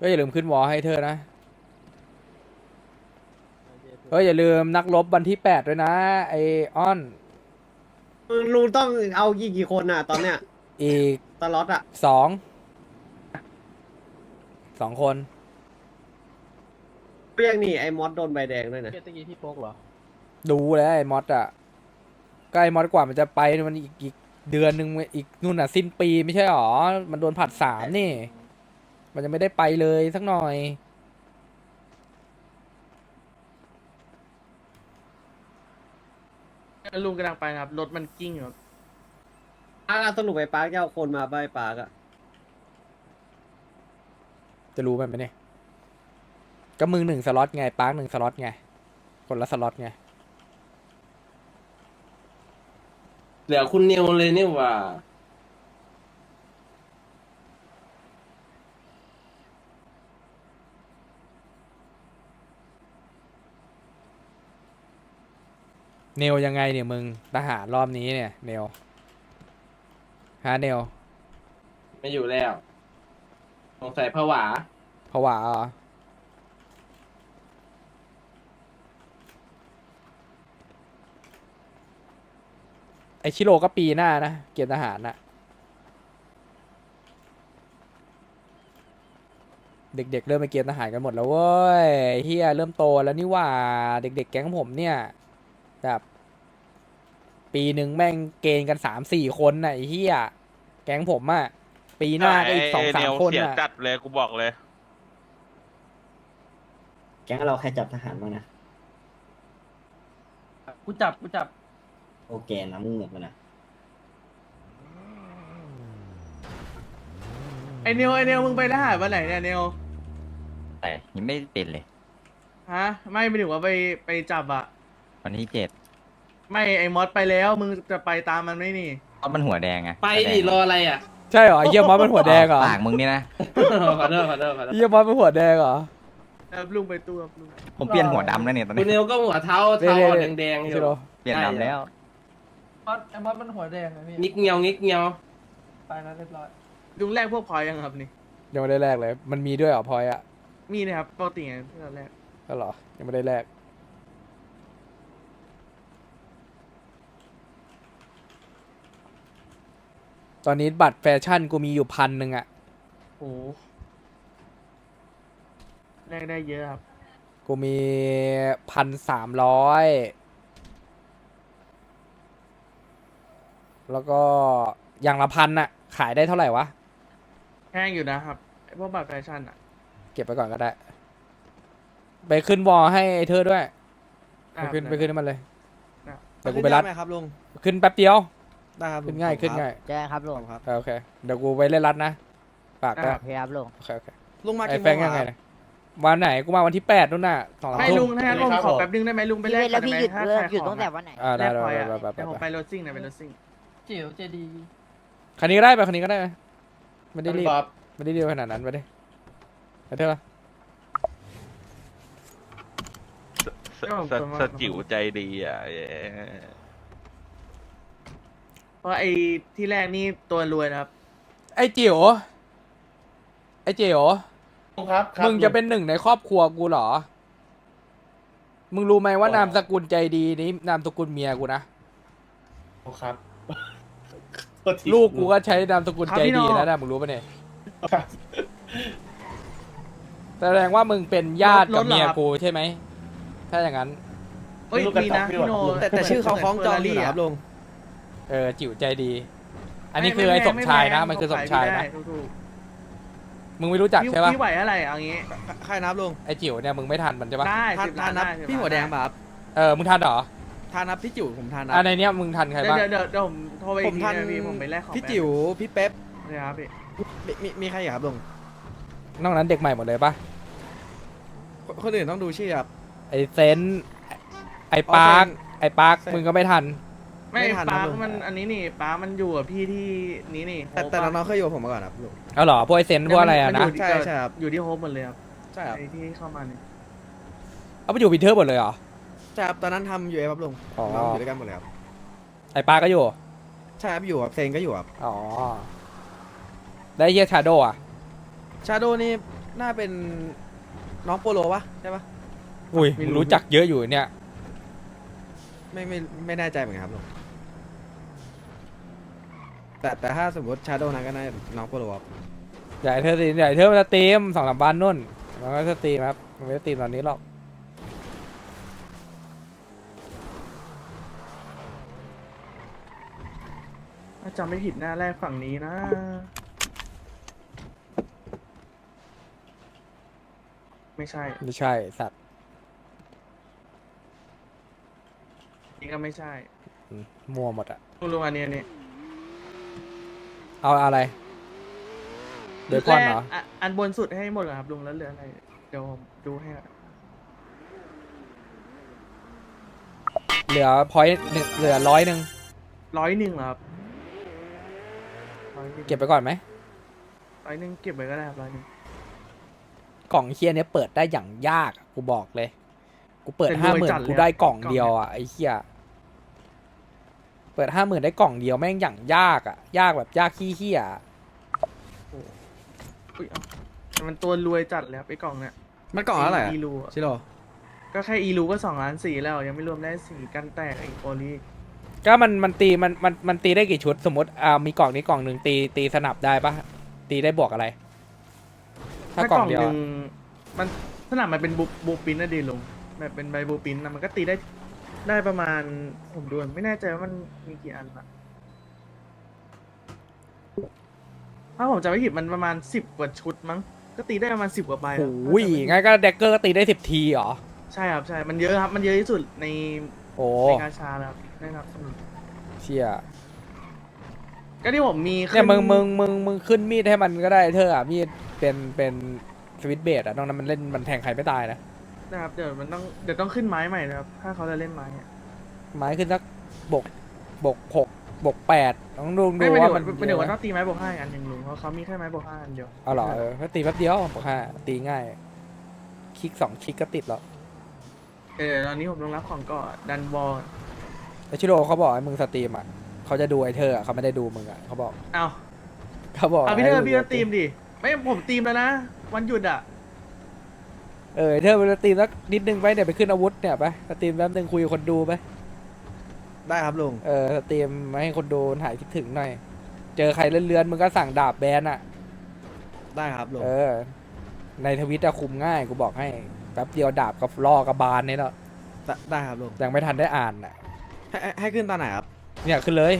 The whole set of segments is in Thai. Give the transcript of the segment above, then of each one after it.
ก็อย่าลืมขึ้นวอลให้เธอนะเฮ้ยอย่าลืมนักรบวันที่แปดด้วยนะ ไอออน ลุงต้องเอากี่กี่คนอะ ตอนเนี้ยอีกตลอดอะสอง สองคน เรียกนี่ไอ้มอสโดนใบแดงด้วยนะ เมื่อกี้ที่โป๊กเหรอ ดูแล้วไอ้มอสอะใกล้มอสกว่ามันจะไปมันอีกอีกเดือนหนึ่งอีกนู่นน่ะ สิ้นปีไม่ใช่หรอ มันโดนผัดสามนี่ มันจะไม่ได้ไปเลยสักหน่อย ลุงกำลังไปครับ รถมันกิ้งครับอะสรุปไอ้ปาร์คจะเอาคนมาใบปาร์คอะจะรู้มันไหมเนี่ย ก็มึงหนึ่งสล็อตไงปาร์คหนึ่งสล็อตไง คนละสล็อตไง เหลือคุณนิวเลยนี่หว่า เนวยังไงเนี่ยมึงทหารรอบนี้เนี่ยเนวฮะเนวไม่อยู่แล้ว สงสัยผวา ผวาเหรอไอชิโร่ก็ปีหน้านะ เกียรติทหารนะเด็กๆ เริ่มไปเกียรติทหารกันหมดแล้วเว้ยเฮียเริ่มโตแล้วนี่หว่า เด็กๆ แก๊งผมเนี่ย แบบ ปีหนึ่งแม่งเกณฑ์กันสามสี่คนน่ะไอ้เฮียแก๊งผมอะปีหน้าก็อีกสองสามคนเสียน่ะ จัดเลยกูบอกเลย แก๊งเราใครจับทหารบ้างนะกูจับกูจับโอเคนะมึงเหมือนกันนะไอเนวไอเนวมึงไปทหารวันไหนเนี่ยเนวแต่ยังไม่ได้เป็นเลย ฮะ ไม่ไม่ถึงว่าไปไปจับอะวันที่เจ็ด ไม่ไอมอสไปแล้วมึงจะไปตามมันไหมนี่เพราะมันหัวแดงไงไปดิรออะไรอะใช่เหรอไอ้เยี่ยมอสเป็นหัวแดงเหรอปากมึงนี่นะ ขอโทษขอโทษขอโทษเยี่ยมอสเป็นหัวแดงเหรอแล้วลุงไปตู้ครับลุงผมเปลี่ยนหัวดำแล้วเนี่ยตอนคุณนี้นิวก็หัวเท้าเท้าอ่อนแดงๆอชิยู่โร่เปลี่ยนดำแล้ว มอสไอมอสมันหัวแดงนะพี่งิกเงียวงิกเงียวไปแล้วเรียบร้อยลุงแรกพวกพลอยยังครับนี่ ยังไม่ได้แลกเลย มันมีด้วยเหรอพลอยอะมีนะครับปกติไงที่เราแรกก็เหรอยังไม่ได้แลก ตอนนี้บัตรแฟชั่นกูมีอยู่พันหนึ่งอะโอ้แรกได้เยอะครับ กูมีพันสามร้อยแล้วก็อย่างละพันอะขายได้เท่าไหร่วะแห้งอยู่นะครับไอพวกบัตรแฟชั่นอะเก็บไปก่อนก็ได้ ไปขึ้นวอลให้ไอ้เธอด้วย ไปขึ้นไปขึ้นให้มันเลยครับเดี๋ยวกูไปรัดด้หมครับลุง ขึ้นแป๊บเดียว ได้ครับลุขึ้นง่ายขึ้นง่ายแจ้งครับลุงครับเออโอเคเดี๋ยวกูไปเล่นรัดนะฝากก็โอเคครับลุง โอเคโอเคลุงมาไอ้กี่โมแฟงงยังไงอะนะวันไหนกูมาวันที่แปดนู่นน่ะสองสามไม่ทุ่ลุมงถ้างั้นผมขอแป๊บนึงได้ไหมลุงไปพี่แลกเวทแล้วก่อนพี่ได้หยุดไหมถ้าเลิกขายหยุดขอตั้งงแต่อะวันไหน อ่าแลได้กได้พลอยได้อะได้ได้เดี๋ยวผมไปไปรถซิ่งนะไปรถซิ่งจิ๋วเจดีคันนี้ก็ได้ไปคันนี้ก็ได้ไม่ได้รีบบ๊อบไม่ได้รีบขนาดนั้นไปดิไปเถอะ สสสจิ๋วใจดีอะเย้ เพราะไอ้ที่แรกนี่ตัวรวยนะครับไอ้จิ๋วไอ้จิ๋วครับครับมึงจะเป็นหนึ่งในครอบครัวกูเหรอ มึงรู้ไหมว่านามสกุลใจดีนี้นามสกุลเมียกูนะครับลูกกูก็ใช้นามสกุลใจดีครับพี่น้องนะนะมึงรู้ปะเนี่ยแสดงว่ามึงเป็นญาติกับเมียกูใช่ไหมถ้าอย่างนั้น เอ้ยมีนะพี่โนแต่แต่ชื่อเขาคล้องจองอยู่เหรอครับลุง เออจิ๋วใจดี อันนี้คือไอ้สมชายนะ มันคือสมชายนะถูกมึงไม่รู้จักๆพี่ใช่ปะพี่ไหวอะไรเอางี้ ใครนับลุงไอ้จิ๋วเนี่ยมึงไม่ทันมันใช่ปะได้ทานสิบทาล้านนนับได้สิบพี่หัวแดงป่ะครับเออมึงทันเหรอทานนับพี่จิ๋วผมทานนับอันในเนี้ยมึงทันใครเดี๋ยวบ้างเดี๋ยวเดี๋ยวเดี๋ยวผมโทรไปผอีกมทีทันนะพี่ผมไปแลกของพี่จิ๋วพี่เป๊ปเนี่ยครับพี่มีมีมีใครอีกครับลุงนอกนั้นเด็กใหม่หมดเลยปะคนคนอื่นต้องดูชื่อครับไอ้เซนส์ไอ้ปาร์คอ๋อเซนไอ้ปาร์คเซนมึงก็ไม่ทัน ไม่ไม่ทันป้าครับลุงมันอันนี้นี่ป้ามันอยู่กับพี่ที่นี้นี่แต่แต่น้องๆเคยอยู่กับผมมาก่อนครับลุง เอาเหรอพวกไอ้เซนส์พวกอะไรอะมันะยู่ที่ใช่ใช่ครับ อยู่ที่โฮปหมดเลยครับใช่ครับไอ้ที่เข้ามาเนี่ยเอาไปอยู่วินเทอร์หมดเลยเหรอ ใช่ครับตอนนั้นทำอยู่เอครับลุงอ๋อน้องอยู่ด้วยกันหมดเลยครับไอ้ปาร์คก็อยู่ ใช่ครับอยู่ครับเซนก็อยู่ครับอ๋อได้วไอ้เฮียชาโดอะชาโดนี่น่าเป็นน้องโปโลปะใช่ปะอุ้ยมึงรู้จักเยอะอยู่เนี่ยไม่ไม่ไม่แน่ใจเหมือนกันครับลุง แต่แต่ถ้าสมมติชาโดนั้นก็น่าจะน้องโปโลครับใหญ่เธอสตรีมใหญ่เธอมาสตรีมสองสามวันนู่นมันก็สตรีมครับมันไม่ได้สตรีมตอนนี้หรอกถ้าจำไม่ผิดหน้าแรกฝั่งนี้นะ ไม่ใช่ไม่ใช่สัตว์นี่ก็ไม่ใช่ อืมมั่วหมดอะลุงลุงอันนี้อันนี้ เอาอะไรเบคอนเหรอ แกะอันบนสุดให้หมดเหรอครับลุงแล้วเหลืออะไร เดี๋ยวผมดูให้อะเหลือพอยต์หนึ่งเหลือร้อยหนึ่งร้อยหนึ่งเหรอครับร้อยหนึ่งเก็บไปก่อนไหม ร้อยหนึ่งเก็บไว้ก็ได้ครับร้อยหนึ่ง กล่องเฮียเนี้ยเปิดได้อย่างยากอะกูบอกเลย กูเปิดแต่รวยห้าหมื่นจัดเลยกูอะได้กล่องกล่องเดียวเนี่ยอะไอ้เฮีย เปิดห้าหมื่นได้กล่องเดียวแม่งอย่างยากอะ ยากแบบยากขี้เฮียอะอุ้ยเอาแต่มันตัวรวยจัดเลยครับไอ้กล่องเนี่ยมันกล่องละเท่าไหร่อะอีลูอะชิโร่ก็แค่อีลูก็สองล้านสี่แล้ว ยังไม่รวมได้สีกันแตกไอ้โอลีก็มันมันตีมันมันมันตีได้กี่ชุดสมมติอ่ามีกล่องนี้กล่องหนึ่งตีตีสนับได้ปะตีได้บวกอะไร ถ้ากล่องเดียวหอะนึ่งมันสนามมันเป็นบูบูปินนะดีลุงแบบเป็นใบบูปินนะมันก็ตีได้ ได้ประมาณผมดูไม่แน่ใจว่ามันมีกี่อันอะถ้าผมจำไม่ผิดมันประมาณสิบกว่าชุดมั้ง ก็ตีได้ประมาณสิบกว่าใบครับโอ้ยงั้นก็เด็กเกอร์ก็ตีได้สิบทีเหรอ ใช่ครับใช่ มันเยอะครับ มันเยอะที่สุดในโอ้ในกาชาแล้วครับได้ครับสนุนเชี่ยก็ที่ผมมีเนี่ยมึงขึ้มึงมึงมึงขึ้นมีดให้มันก็ได้เธออะมีดเป็นเป็นสวิตช์เบสอะนอกนั้นมันเล่นมันแทงใครไม่ตายนะ นะครับเดี๋ยวมันต้องเดี๋ยวต้องขึ้นไม้ใหม่นะครับ ถ้าเขาจะเล่นไม้อะไม้ขึ้นสักบกบกหกบกแปดต้องดูไม่ดูไม่ว่าเดี๋ยวมันไม่เดี๋ยวว่าเยต้อะองตีไม้บวกห้าอันหนึ่งลุงเพราะเขามีแค่ไม้บวกห้าอันเดียวเอาเหรอเออก็ตีแป๊บเดียวบกห้าตีง่าย คลิกสองคลิกก็ติดแล้วเออตอนนี้ผมต้องรับของก่อนดันบอลแต่ชิโร่เขาบอกให้มึงสตรีมอะเขาจะดูไอ้เธออะเขาไม่ได้ดูมึงอะเขาบอกเอาเขาบอกเอาพี่เธอให้มึงพี่ก็ตีมดิไม่ผมตีมแล้วนะวันหยุดอะ เออไอ้เธอไปสตรีมสักนิดนึงไปเนี่ยไปขึ้นอาวุธเนี่ยไปสตรีมแป๊บนึงคุยกับคนดูไปได้ครับลุง เออสตรีมมาให้คนดูหายคิดถึงหน่อย เจอใครเลื่อนๆมึงก็สั่งดาบแบนอะ ได้ครับลุง เออ ในทวิตอะคุมง่ายกูบอกให้แป๊บเดียวดาบกับล่อกระบาลเนี่ยเนาะได้ได้ครับลุงยังไม่ทันได้อ่านอะ ให้ให้ให้ขึ้นตอนไหนครับ เนี่ยขึ้นเลย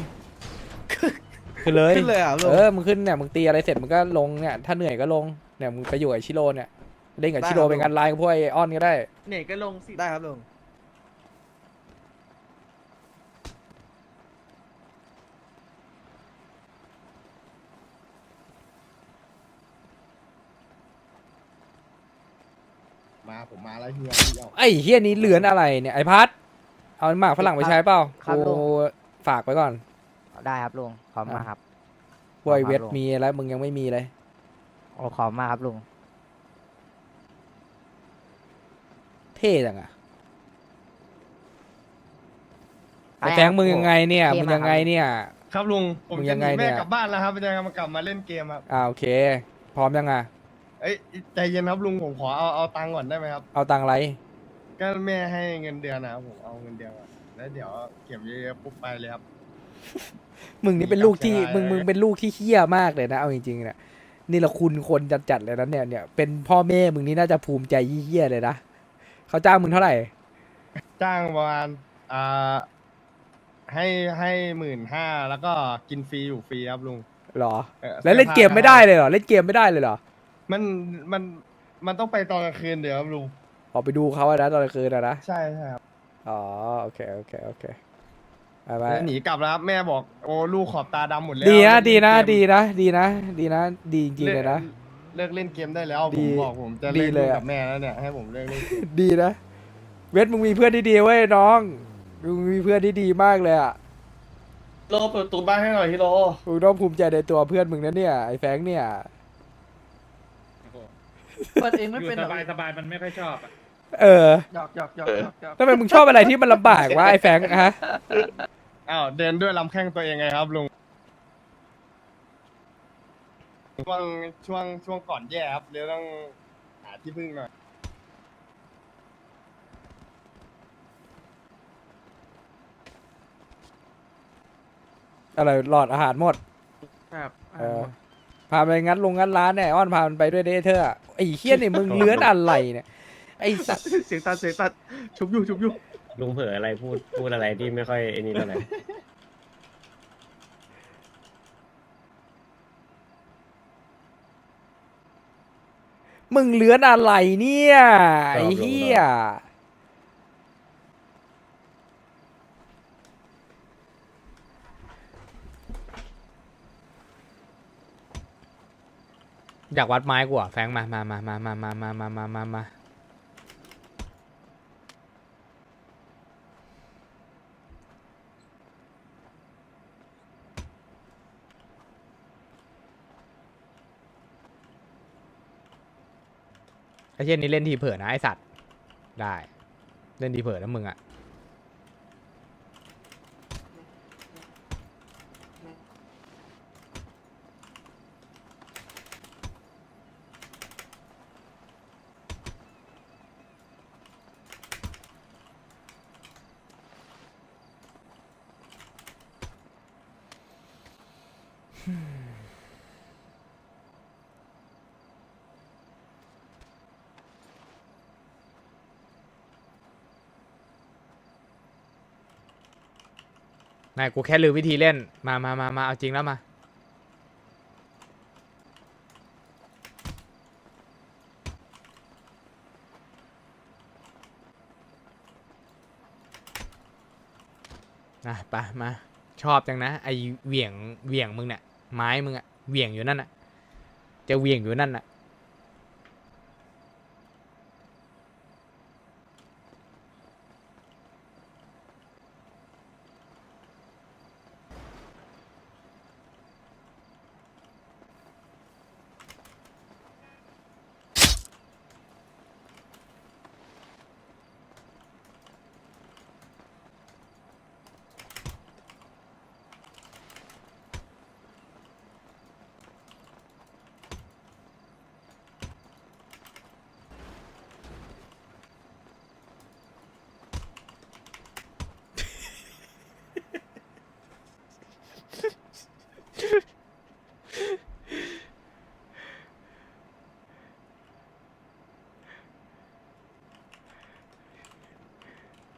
ขึ้นเลย ขึ้นเลยเหรอลุง เออมึงขึ้นเนี่ยมึงตีอะไรเสร็จมึงก็ลงเนี่ยถ้าเหนื่อยก็ลงเนี่ยมึงไปอยู่กับชิโร่เนี่ย เล่นกับได้ชิโร่ครับเป็นงานไลน์กับพวกไอออนก็ได้เนี่ยก็ลงสิได้ครับลุงมาผมมาแล้วเฮียพี่เอา ไอ้เฮียนี้เหลือนอะไรเนี่ยไอพัดเอาหมากฝรั่งไปใช้เปล่าครับกูลุง ฝากไว้ก่อนได้ครับลุงขอบคุณมากครับ พวกไอครับเวทลุง มีแล้วมึงยังไม่มีเลย โอ้ขอบคุณมากครับลุง เท่จังอะอะไรไอแฟงครับมึงยังไงเนี่ยเท่มึงมากยังไงเนี่ย ครับลุงผมมึงยัจะงหไงนีเนี่แม่ย กลับบ้านแล้วครับจะมากลับมาเล่นเกมครับอ่าโอเค พร้อมยังอะเอ้ยใจเย็นครับลุงผมขอเอาเอาตังค์ก่อนได้ไหมครับเอาตังค์ไรก็แม่ให้เงินเดือนนะครับผมเอาเงินเดือนก่อนแล้วเดี๋ยวเก็บเยอะๆปุ๊บไปเลยครับ มึงนี่เป็นลูกที่จับฉลากมึงมึงเป็นลูกที่เฮี้ยมากเลยนะเอาจริงๆเนี่ยนี่ละคุณคนจัดๆเลยนะเนี่ยเนี่ยเป็นพ่อแม่มึงนี่น่าจะภูมิใจเฮี้ยๆเลยนะ เขาจ้างมึงเท่าไหร่ จ้างประมาณอ่าให้ให้หมื่นห้าแล้วก็กินฟรีอยู่ฟรีครับลุงหรอ ออแล้วเล่นเกมไม่ได้เลยเหรอ เล่นเกมไม่ได้เลยเหรอมันมันมันต้องไปตอนกลางคืนเดี๋ยวครับลุงออกไปดูเขาอะนะตอนกลางคืนอะนะ ใช่ใช่ครับอ๋อ โอเค โอเค โอเคไปไปแล้วหนีกลับแล้วครับแม่บอกโอ้ลูกขอบตาดำหมดแล้วดีนะเล่ดีนะเกมดีนะ ดีนะ ดีนะ ดีจริงๆเลยนะ เลิกเล่นเกมได้แล้วดีผมบอกผมจะดีเล่นเลยเล่นอะ กับแม่แล้วเนี่ยให้ผมเลิกเล่นเกมดีนะ เวทมึงมีเพื่อนที่ดีเว้ยน้องมึงมีเพื่อนที่ดีมากเลยอะโลเปิดประตูบ้านให้หน่อยฮิโรมึงต้องภูมิใจในตัวเพื่อนมึงนะเนี่ยไอ้แฟงเนี่ย เปิดเองไม่เป็นสบายสบายมันไม่ค่อยชอบเออหยอกหยอกหยอกหยอกหยอกทำไมมึงชอบอะไรที่มันลำบากวะไอ้แฟงฮะ อ้าวเดินด้วยลำแข้งตัวเองไงครับลุง ช่วงช่วงช่วงก่อนแย่ครับเดี๋ยวต้องาที่พึ่งหน่อยอะไรหลอดอาหารหมด ครับเออพาไปงัดลงงัดร้านเนี่ยอ้อนพามันไปด้วยเด้เธอไอ้เฮี้ยนี่มึงเลื้อนอะไรเนี่ยไอ้สัตว์เสียงตัดเสียงตัดชุบอยู่ชุบอยู่ลุงเผลออะไรพูดพูดอะไรที่ไม่ค่อยไอ้นี่เท่าไหร่ มึงเลื้อนอะไรเนี่ยไอ้เฮี้ยอยากวัดไม้กูอะแฟงมามามามามามามามามามา ไอ้เช่นนี้เล่นทีเผื่อนะไอสัตว์ ได้ เล่นทีเผื่อนะมึงอะ นายกูแค่ลืมวิธีเล่น มามามามาเอาจริงแล้วมา อะไปมา ชอบจังนะ ไอเหวี่ยงเหวี่ยงมึงเนี่ยไม้มึงอะเหวี่ยงอยู่นั่นอะจะเหวี่ยงอยู่นั่นอะ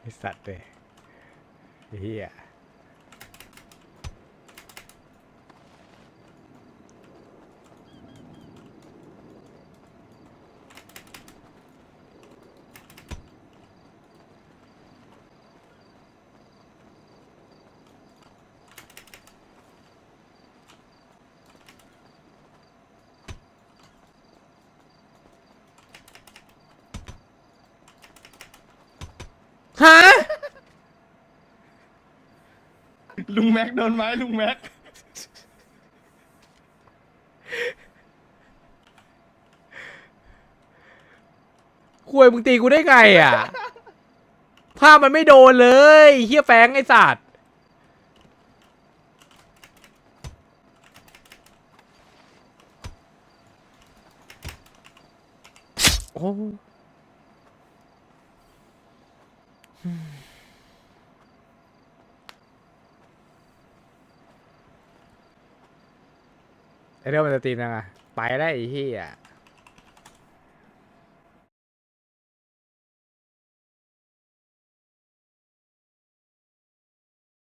ไอสัตว์เลยเฮีย ฮะ ลุงแม็กโดนไม้ลุงแม็ก ควยมึงตีกูได้ไงอะ ภาพมันไม่โดนเลยเฮียแฟงไอสัตว์โอ้ ไอเรื่องมันจะตีมยังไงไปได้ไอ้เหี้ย